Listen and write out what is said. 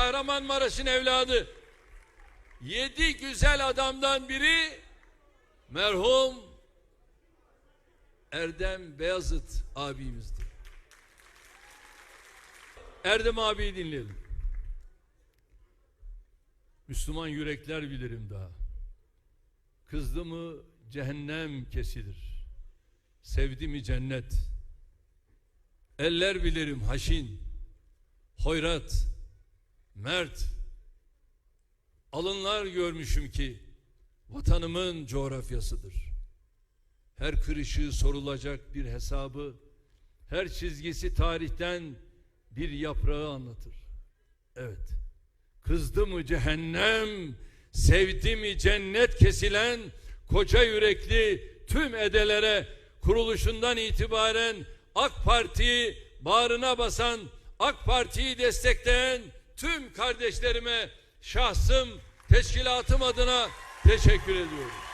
Kahramanmaraş'ın evladı. Yedi güzel adamdan biri merhum Erdem Beyazıt abimizdi. Erdem abiyi dinleyelim. Müslüman yürekler bilirim daha. Kızdı mı cehennem kesilir. Sevdi mi cennet. Eller bilirim haşin, hoyrat, mert. Alınlar görmüşüm ki vatanımın coğrafyasıdır. Her kırışı sorulacak bir hesabı, her çizgisi tarihten bir yaprağı anlatır. Evet. Kızdı mı cehennem, sevdi mi cennet kesilen koca yürekli tüm edelere kuruluşundan itibaren AK Parti'yi bağrına basan, AK Parti'yi destekleyen tüm kardeşlerime şahsım, teşkilatım adına teşekkür ediyorum.